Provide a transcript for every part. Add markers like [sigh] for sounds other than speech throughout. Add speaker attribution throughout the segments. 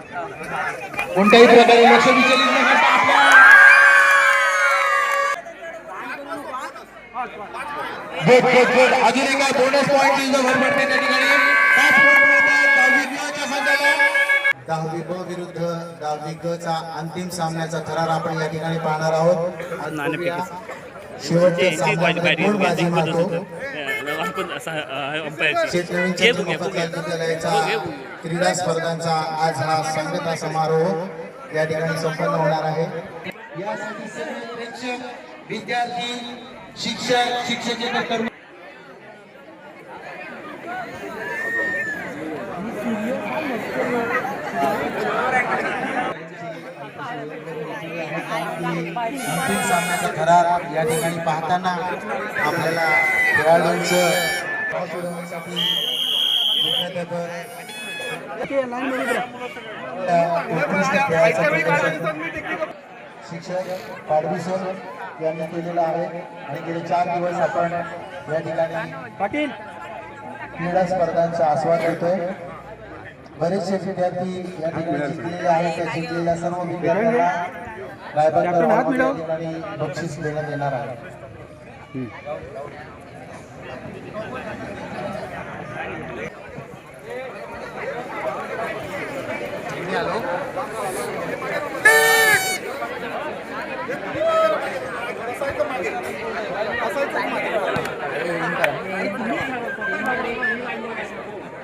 Speaker 1: कोणत्याही प्रकारे लक्ष विचलित न करता आपल्या गुड गुड गुड अजून एका बोनस पॉईंट त्या ठिकाणी दहावी
Speaker 2: ब विरुद्ध दहावी ग चा अंतिम सामन्याचा थरार आपण या ठिकाणी पाहणार आहोत. शेवटच्या बाजी मारतो.
Speaker 3: आपण
Speaker 2: क्रीडा स्पर्धांचा आज हा सांगता समारोह या ठिकाणी संपन्न होणार आहे.
Speaker 1: यासाठी सर्व प्रेक्षक विद्यार्थी शिक्षक शिक्षकेतर
Speaker 2: अंतिम सामन्याचा थरार या ठिकाणी पाहताना आपल्याला खेळाडूंचं शिक्षक पाडवीसर यांनी केलेलं आहे आणि गेले चार दिवस आपण या ठिकाणी क्रीडा स्पर्धांचा आस्वाद घेतोय. बरेचसे विद्यार्थी या ठिकाणी जिंकलेले आहेत. त्या जिंकलेल्या सर्व विद्यार्थ्यांना बक्षीस देण्यात येणार आहे.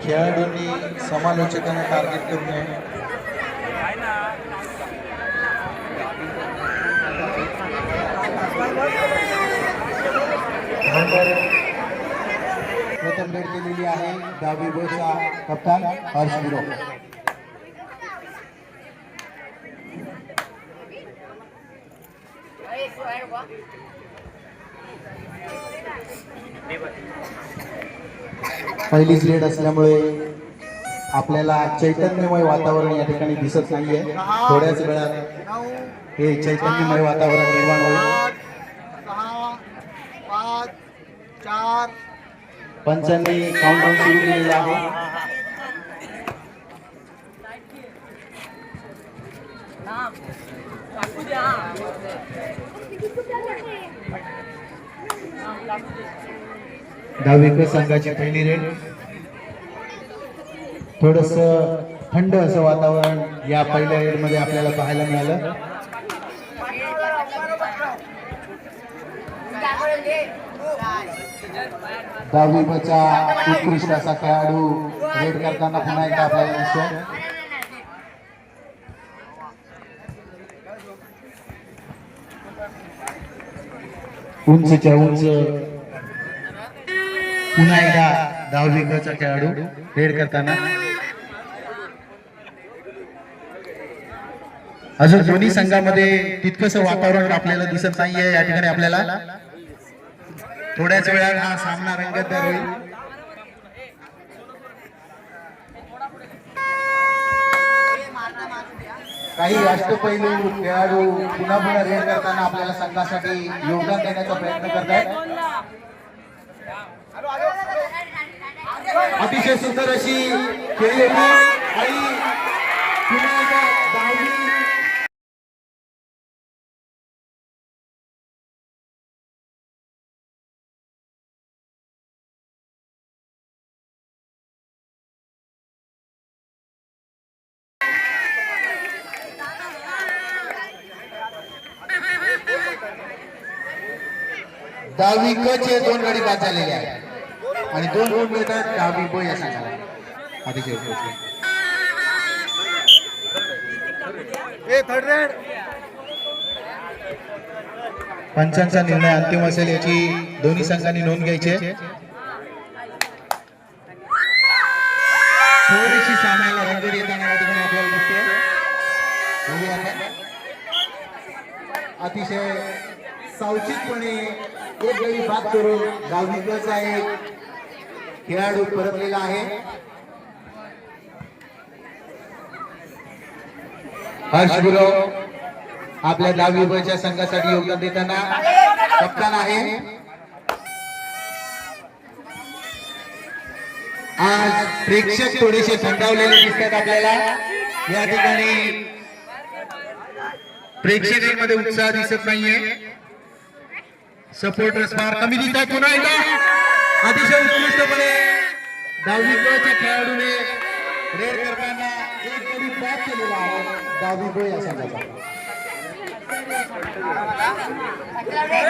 Speaker 2: खेळाडूंनी समालोचकांना टार्गेट करू नये प्रथम भेट केलेली आहे. दहावी बचा कप्तान हर्ष विरो पहिलीच रेड असल्यामुळे आपल्याला चैतन्यमय वातावरण या ठिकाणी दिसत नाहीये. थोड्याच वेळात हे चैतन्यमय वातावरण निर्माण होईल. पंचांनी काउंटडाऊन सुरू केलेला आहे. दहावीकर संघाची पहिली रेड. थोडस थंड असं वातावरण या पहिल्या रेडमध्ये आपल्याला पाहायला मिळालं. दहावी बचा उत्कृष्ट असा खेळाडू रेड करताना पुन्हा एकदा आपल्याला दिसतो उंचच्या उंच पुन्हा एकदा दहावी खेळाडू रेड करताना. अजून दोन्ही संघामध्ये तितकंसं वातावरण आपल्याला दिसत नाहीये. या ठिकाणी आपल्याला थोड्याच वेळात हा सामना रंगतदार होईल काही अष्टपैलू खेळाडू पुन्हा पुन्हा रेड करताना आपल्याला संघासाठी योगदान देण्याचा प्रयत्न करतात अतिशय सुंदर अशी खेळी होती आणि पुन्हा दहावी दहावी क चे दोन गडी बाद झालेले आहेत. आणि दोन गुण मिळतात दहावी ब या संघाला अतिशय पंचांचा निर्णय अंतिम असेल याची दोन्ही संघांनी नोंद घ्यायची आहे. थोडीशी सामन्याला रंगत येताना या ठिकाणी आपल्याला दिसते. अतिशय सावचितपणे एक गडी बाद करून दहावीचा एक खेळाडू परतलेला आहे. हर्ष गुरव आपल्या दहावी बच्या संघासाठी योगदान देताना कप्तान आहे. आज प्रेक्षक थोडेसे थंडावलेले दिसतात आपल्याला.
Speaker 4: या ठिकाणी प्रेक्षकांमध्ये उत्साह दिसत नाहीये. सपोर्टर्स फार कमी दिसतात पुन्हा एकदा. अतिशय उत्कृष्टपणे दहावी क खेळाडूने रेड करताना
Speaker 2: एक गडी बाद केलेला आहे. दहावी ब या संघाचा.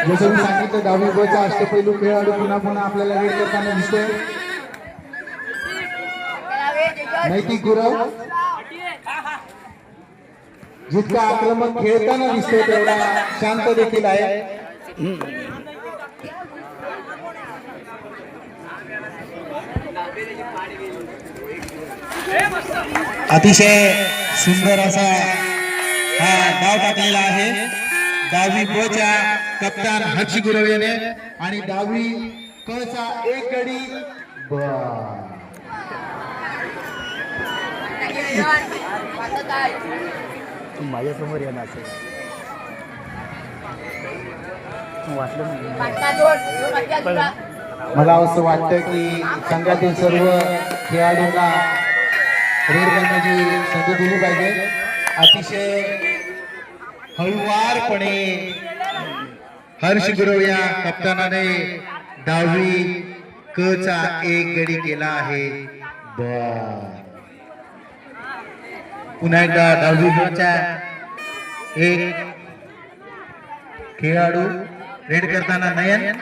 Speaker 2: जसं मी सांगितलं दहावी ब अष्टपैलू खेळाडू पुन्हा पुन्हा आपल्याला रेड करताना दिसतोय. नैतिक गुरव. जितका आक्रमक खेळताना दिसतोय तेवढा शांत देखील आहे.
Speaker 4: अतिशय सुंदर असा हा डाव टाकलेला आहे. दहावी ब च्या कप्तान हर्ष गुरव याने
Speaker 2: आणि दहावी क चा एक गडी. ब
Speaker 1: माझ्यासमोर येणार असेल वाटलं.
Speaker 2: मला असं वाटतं की संघातील सर्व खेळाडूंना रेड करण्याची संधी दिली पाहिजे.
Speaker 4: अतिशय हळुवारपणे हर्ष गुरव या कप्तानाने दहावी क चा एक गडी केला आहे. पुन्हा एकदा दहावी क चा एक खेळाडू रेड करताना नयन.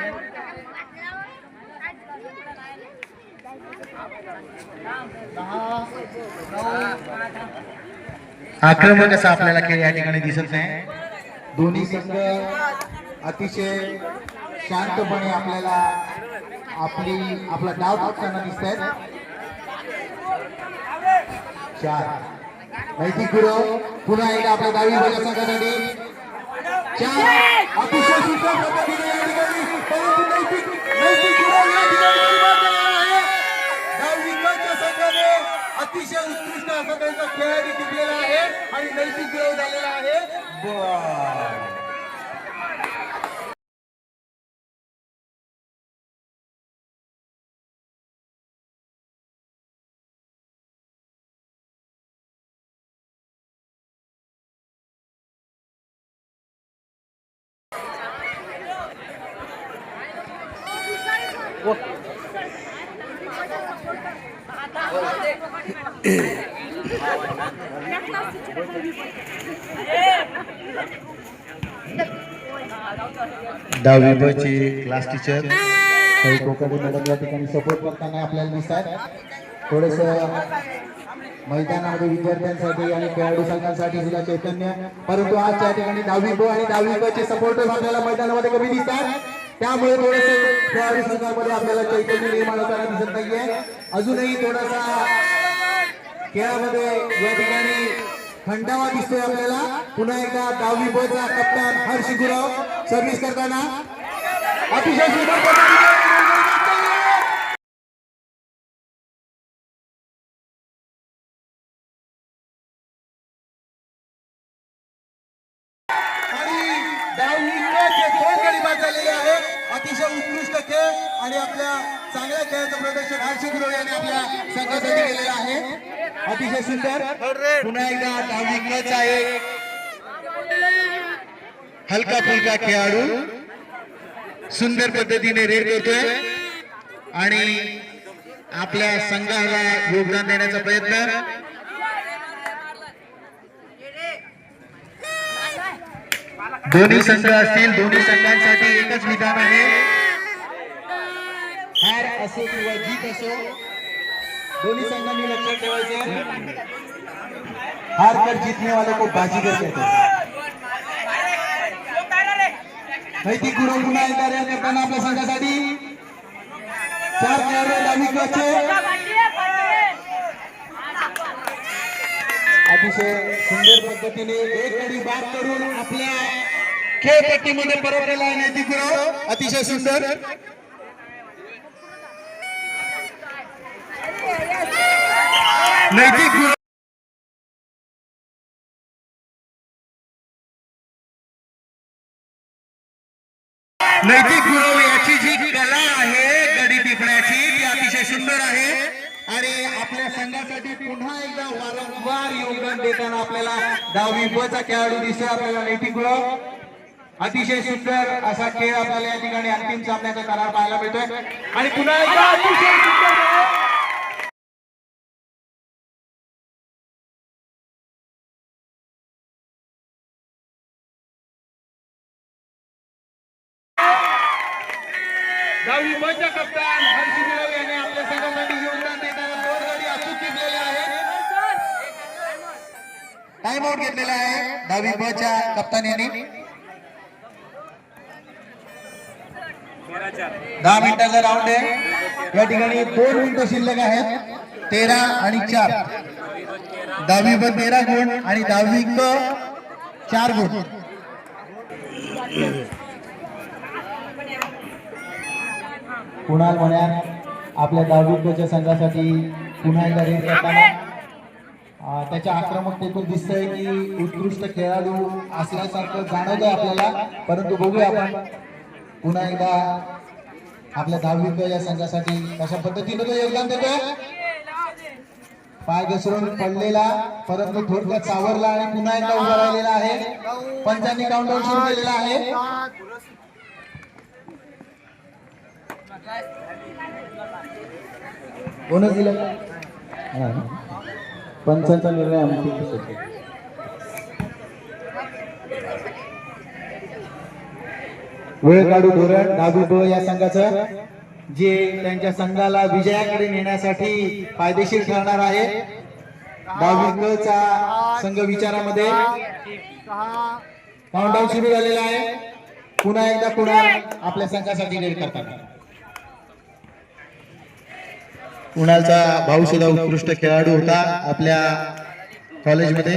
Speaker 4: आक्रमक असा आपल्याला खेळ या ठिकाणी दिसत नाही?
Speaker 2: दोन्ही संघ अतिशय शांतपणे आपल्याला आपली आपला डाव टाकताना दिसत आहेत चार. नैतिक गुरु पुन्हा एकदा आपल्या डावी बाजूच्या संघासाठी. चार. अतिशय सुंदर पद्धतीने या ठिकाणी. परंतु नैतिक नैतिक गुरु या ठिकाणी अतिशय उत्कृष्ट असा त्यांचा खेळाडू टिकलेला आहे आणि नैतिक देव झालेला आहे. बर
Speaker 4: दहावी क्लास टीचर
Speaker 2: कोकणी मॅडम या ठिकाणी सपोर्ट करताना आपल्याला दिसतात. थोडस मैदानामध्ये विद्यार्थ्यांसाठी आणि खेळाडू संघांसाठी सुद्धा चैतन्य. परंतु आज त्या ठिकाणी दहावी ब आणि दहावी ब चे सपोर्टर्स आपल्याला मैदानामध्ये कमी दिसतात. त्यामुळे थोडस खेळाडू संघामध्ये आपल्याला चैतन्य निर्माण होताना दिसत नाहीये. अजूनही थोडासा खेळामध्ये या ठिकाणी खंडावा दिसतोय आपल्याला. पुन्हा एकदा दहावी ब कप्तान हर्ष गुरव सर्व्हिस करताना. अतिशय सुंदर पद्धतीने
Speaker 4: हलका फुलका खेळाडू सुंदर पद्धतीने रेड करतोय. आणि आपल्या संघाला योगदान देण्याचा प्रयत्न. दोन्ही संघ असतील दोन्ही संघांसाठी एकच विधान आहे.
Speaker 2: हार असो किंवा जीत असो दोन्ही संघांनी लक्षात ठेवायचं. हार कर जीतने वाले को बाजीगर कहते हैं नैतिक गुरु पुन्हा एकदा रेड करताना आपल्या संघासाठी चार खेळाडू डावी क्रॉसचे अतिशय सुंदर पद्धतीने एक कडी बाद करून आपल्या खेळपट्टीमध्ये परवडलेला आहे नैतिक गुरु अतिशय सुंदर.
Speaker 4: नैतिक गुरु नैतिक गुरव याची जी कला आहे गडी टिपण्याची ती अतिशय सुंदर आहे. आणि आपल्या
Speaker 5: संघासाठी पुन्हा एकदा वारंवार योगदान देताना आपल्याला दहावी ब चा खेळाडू दिसतोय आपल्याला नैतिक गुरव अतिशय सुंदर असा खेळ आपल्याला या ठिकाणी अंतिम सामन्याचा करार पाहायला मिळतोय. आणि पुन्हा एकदा अतिशय सुंदर आहे बच्या कप्तान यांनी दहा मिनिटाचा राऊंड आहे. या ठिकाणी दोन मिनिटं शिल्लक आहेत. तेरा आणि चार. दहावी ब तेरा गुण आणि दहावी क चार गुण.
Speaker 2: कुणाल म्हणा आपल्या दहावीच्या संघासाठी पुन्हा एकदा रेट करताना त्याच्या आक्रमकतेतून दिसतंय की उत्कृष्ट खेळाडू असल्यासारखं जाणवतंय आपल्याला. परंतु बघूया आपण पुन्हा एकदा आपल्या दहावी या संघासाठी कशा पद्धतीने तो योगदान देतोय. पाय घसरून पडलेला परंतु थोडक्यात सावरला आणि पुन्हा एकदा उभा राहिलेला आहे. पंचांनी काउंटडाऊन सुरू केलेला आहे. बोनस दिलं पंचांचा निर्णय अंतिम होतो. वेळ काढू धोरण डाबी ब या संघाचं जे त्यांच्या संघाला विजयाकडे नेण्यासाठी फायदेशीर ठरणार आहे. डावी चा संघ विचारामध्ये काउंटाऊन सुरू झालेला आहे. पुन्हा एकदा पुन्हा आपल्या संघासाठी रेड करताना कुणालचा भाऊ सुद्धा उत्कृष्ट खेळाडू होता आपल्या कॉलेजमध्ये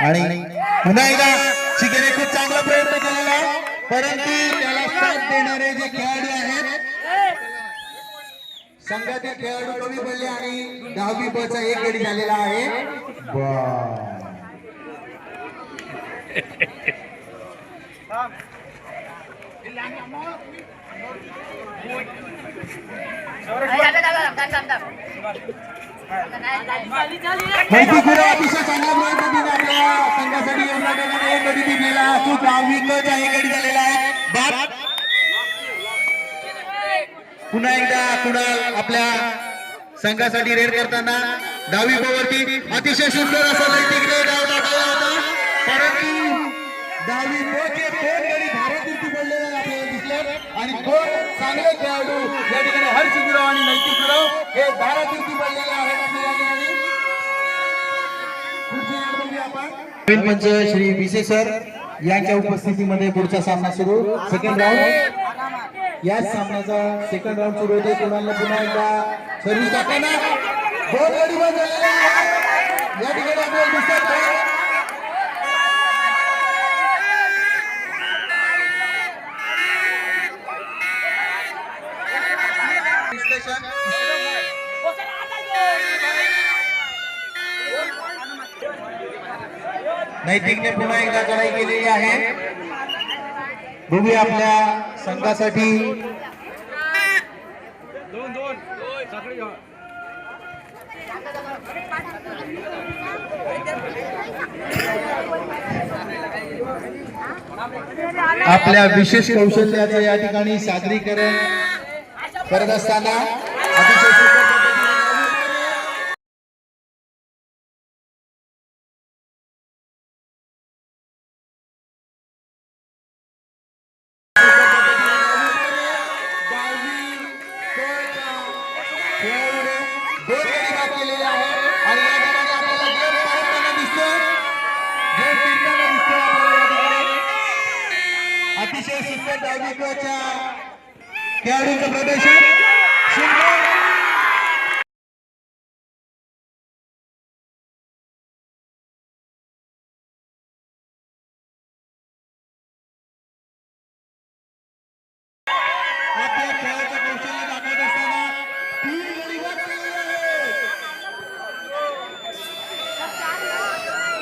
Speaker 2: आणि पुन्हा एकदा शिकेने खूप चांगला प्रयत्न केलेला आहे परंतु त्याला साथ देणारे जे खेळाडू आहेत संघातील खेळाडू कमी पडले आणि दहावी ब चा एक गडी झालेला आहे. [laughs] माहिती गुरु अतिशय चांगल्या पद्धतीने आपल्या संघासाठी योगदान देणारा दिलेला तो गडी झालेला आहे पुन्हा एकदा कुणाल आपल्या संघासाठी रेड करताना दहावी वरती अतिशय सुंदर असा तिकडे डाव टाकला होता. परंतु दहावी चे चांगले खेळाडू या ठिकाणी हर्ष गुरव आणि नैतिक गुरव हे भारतीर्थी पडलेले आहेत आपल्या या ठिकाणी पुढची आपण. पंच श्री विसे सर यांच्या उपस्थितीमध्ये पुढचा सामना सुरू. सेकंड राऊंड याच सामन्याचा सेकंड राऊंड सुरू होते कोणाला पुन्हा एकदा सर्व्हिस टाकताना दोन गडी बाद झालेले या ठिकाणी आपल्याला दिसतात नैतिकने पुन्हा एकदा चढाई केलेली आहे. बघूया आपल्या संघासाठी. आपल्या विशेष कौशल्याचं या ठिकाणी सादरीकरण करत असताना अतिशय अतिशय सुंदर खेळाडूंचं प्रदर्शन असताना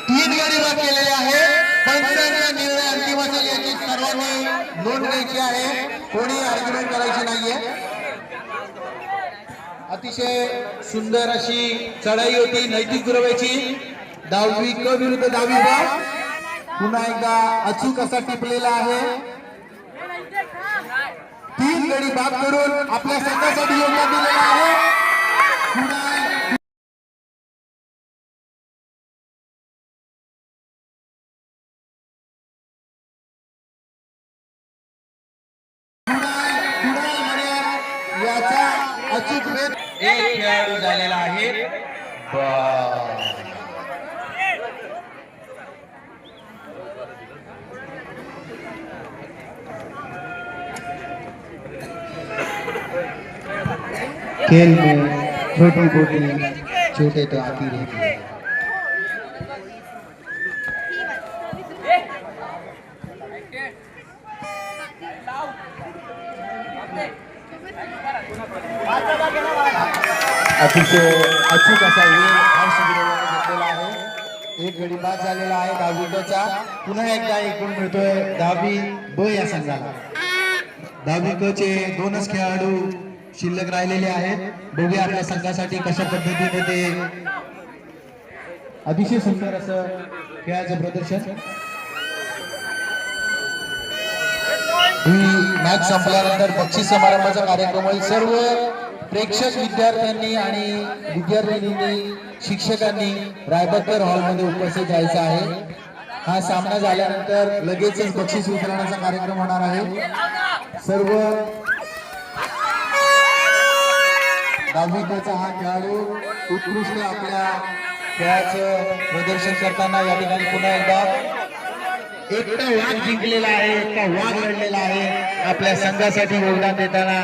Speaker 2: तीन गडी बाद केलेले आहेत. तीन निर्णय अंतिम असेल याची सर्वांनी नोंद घ्यायची आहे. कोणी आर्ग्युमेंट करायची नाहीये. अतिशय सुंदर अशी चढाई होती नैतिक गुरवेची दहावी क विरुद्ध दहावी ब. पुन्हा एकदा अचूक असा टिपलेला आहे. तीन गडी बाद करून आपल्या संघासाठी योगदान दिलेला आहे. पुन्हा खेल में छोटी छोटी छोटे तो आती रहती है। अतिशय अचूक असा वेळ हर्ष गुरुवाने घेतलेला आहे एक गडी बाद झालेला आहे दहावी ब पुन्हा एकदा एक गुण मिळतोय दहावी ब या संघाला. दहावी क चे दोनच खेळाडू शिल्लक राहिलेले आहेत बघूया आपल्या संघासाठी कशा पद्धतीने ते अतिशय सुंदर असं खेळाचं प्रदर्शन. ही मॅच संपल्यानंतर बक्षीस समारंभाचा कार्यक्रम होईल. सर्व प्रेक्षक विद्यार्थ्यांनी आणि विद्यार्थिनींनी शिक्षकांनी रायबक्कर हॉलमध्ये उपस्थित जायचं आहे. हा सामना झाल्यानंतर लगेचच बक्षीस वितरणाचा कार्यक्रम होणार आहे. सर्व दहावीचा हा खेळाडू उत्कृष्ट आपल्या खेळाचं प्रदर्शन करताना या ठिकाणी पुन्हा एकदा एकटा वाघ जिंकलेला आहे एकटा वाघ लढलेला आहे. आपल्या संघासाठी योगदान देताना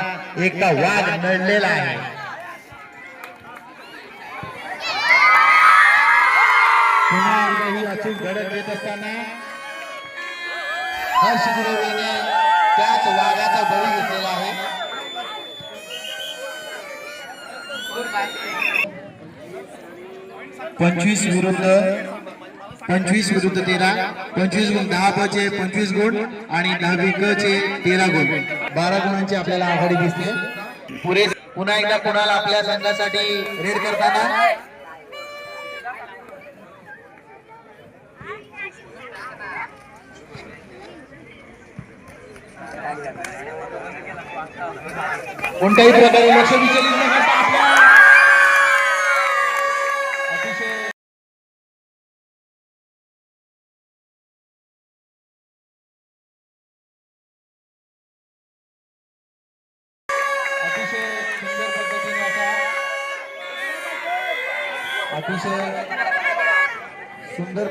Speaker 2: एकटा वाघ लढलेला आहे. पुन्हा एकदा ही अचूक घडत देत असताना हर्ष गुरुवेने त्याच वाघाचा बळी घेतलेला आहे पंचवीस विरुद्ध पंचवीस विरुद्ध तेरा पंचवीस गुण दहा ब चे पंचवीस गुण आणि दहावी क चे तेरा गुण. बारा गुणांची आपल्याला आघाडी दिसते. पुरे पुन्हा एकदा कोणाला आपल्या संघासाठी रेड करताना? कोणत्याही प्रकारे लक्ष विचलित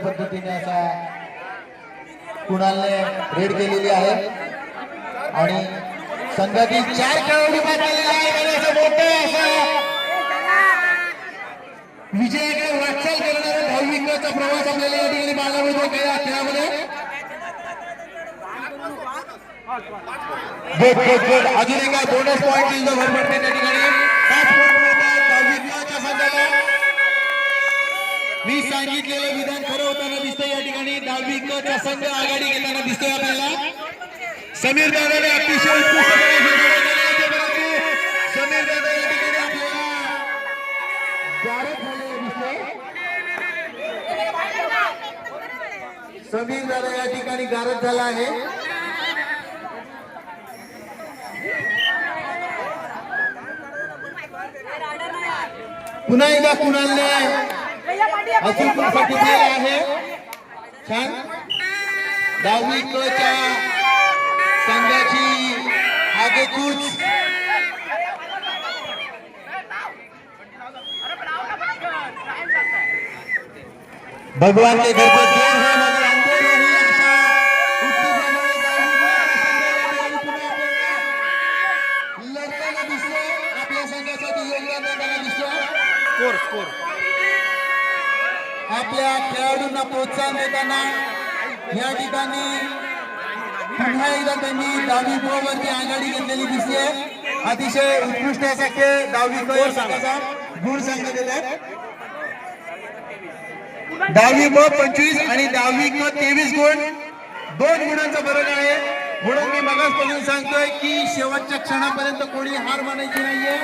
Speaker 2: पद्धतीने असा कुणालने रेड केलेली आहे. आणि संघातील चार खेळाडू बाद झालेले विजयाकडे वाटचाल करणारा भाविकाचा प्रवास आपल्याला या ठिकाणी पाहायला मिळतो. या खेळामध्ये? अजून एका बोनस पॉईंट भर पडते त्या ठिकाणी मी सांगितलेलं विधान खरं होताना दिसतंय या ठिकाणी. दहावी कचा संघ आघाडी घेताना दिसतोय आपल्याला. समीर दादाने अतिशय समीर दादा या ठिकाणी आपल्याला दिसतंय. समीर दादा या ठिकाणी गारद झाला आहे. पुन्हा एकदा कुणाल अचूक असा टिपलेला आहे? छान. दहावी क च्या संघाची आगेकूच भगवान के घर पर देर है आपल्या खेळाडूंना प्रोत्साहन देताना या ठिकाणी पुन्हा एकदा त्यांनी दहावी वरती आघाडी घेतलेली दिसते अतिशय उत्कृष्ट असा खेळ दहावी संघाचा गुण येत आहे. दहावी ब पंचवीस आणि दहावी क तेवीस गुण. दोन गुणांचा फरक आहे. म्हणून मी मगासपासून सांगतोय की शेवटच्या क्षणापर्यंत कोणी हार मानायची नाहीये.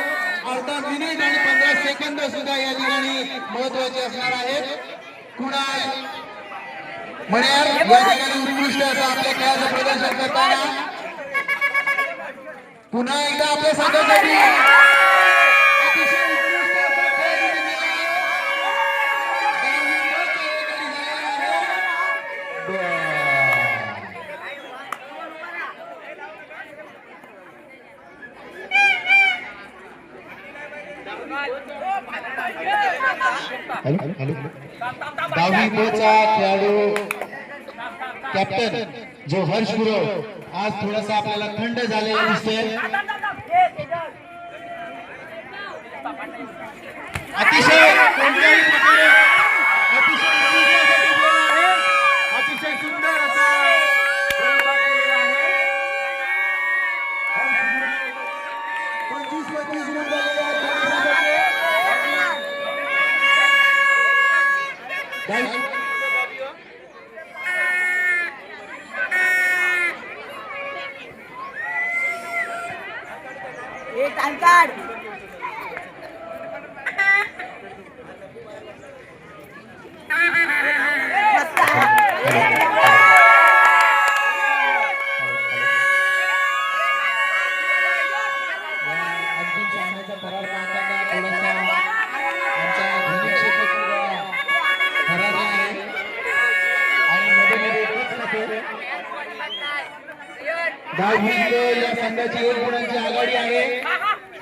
Speaker 2: अर्धा मिनिट आणि पंधरा सेकंद सुद्धा या ठिकाणी महत्त्वाचे असणार आहेत. कुणाल मण्यार या ठिकाणी उत्कृष्ट असं आपल्या खेळाचं प्रदर्शन करताना. पुन्हा एकदा आपल्या संघासाठी अतिशय उत्कृष्ट असा खेळ दिलेला आहे. दहावी बस
Speaker 6: दहावी बोचा खेळाडू कॅप्टन जो हर्ष गुरव आज थोडासा आपल्याला थंड झालेला दिसतोय.
Speaker 2: अतिशय! कोणत्याही प्रकारे जिंकलो म्हणजे या संघाची एक गुणांची आघाडी आहे.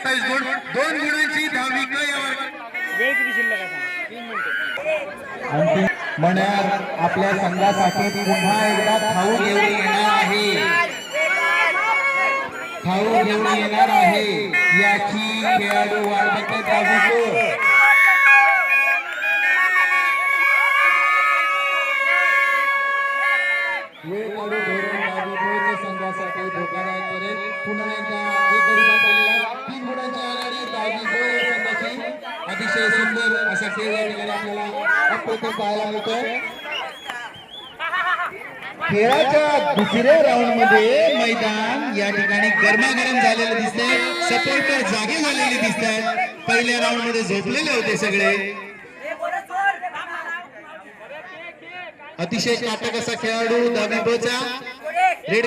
Speaker 2: सत्तावीस गुण दोन गुणांची दहावी का यावर. मण्यार आपल्या संघासाठी पुन्हा एकदा खाऊ घेऊन येणार आहे. खाऊ घेऊन येणार आहे. याची खेळाडू बघतात बाजूचं. वेळ काढून धोरण पोहोच संघासाठी धोकादायक करेल पुन्हा एकदा अतिशय सुंदर असा खेळ या ठिकाणी आपल्याला अप्रतिम पाहायला मिळतो खेळाच्या दुसऱ्या राऊंडमध्ये मैदान या ठिकाणी गरमागरम झालेलं दिसतंय सपोर्टर जागे झालेले दिसत आहेत पहिल्या राऊंडमध्ये झोपलेले होते सगळे अतिशय नाटक असा खेळाडू दहावी बचा रेड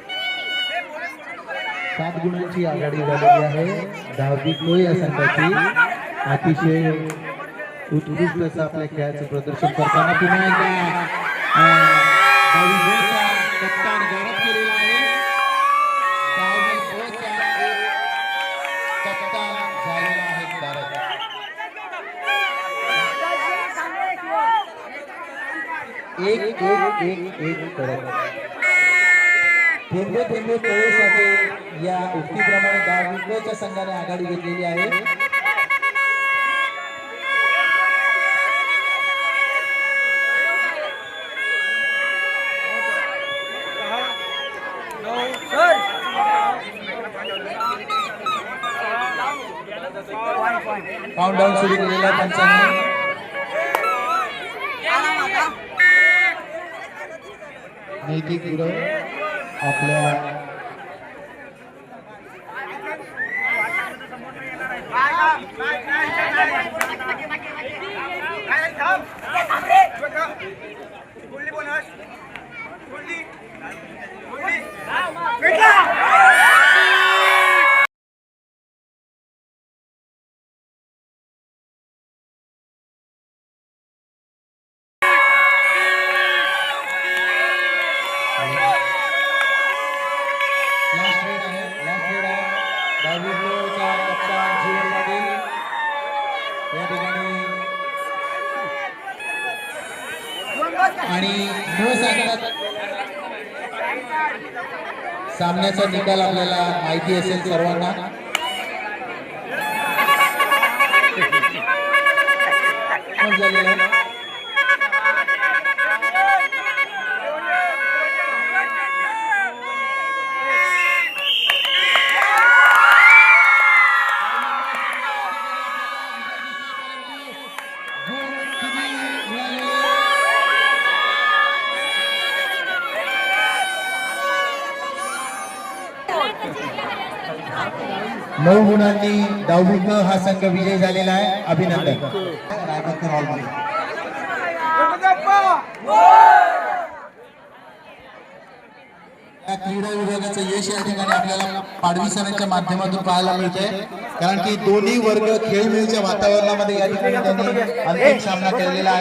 Speaker 6: सात गुणांची आघाडी झालेली आहे. दहावी लो या संघाची? अतिशय उत्कृष्ट असं आपल्या खेळाचं प्रदर्शन करताना पुन्हा एकदा कप्तान गौरव केलेला आहे. एक एक एक एक करत थेंबे थेंबे. दहावीच्या संघाने आघाडी घेतलेली आहे. काउंटडाऊन सुरू केलेला पंचांनी नैतिक गुरव आपल्या
Speaker 2: आणि न सांगता सामन्याचा निकाल आपल्याला माहिती असेल सर्वांना. डावबिक हा संघ विजय झालेला आहे. अभिनंदन. रायगडकर हॉलमध्ये क्रीडा विभागाचं यश या ठिकाणी आपल्याला पाडवी सणांच्या माध्यमातून पाहायला मिळतंय. कारण की दोन्ही वर्ग खेळमेळच्या वातावरणामध्ये या ठिकाणी त्यांनी अंतिम सामना केलेला आहे.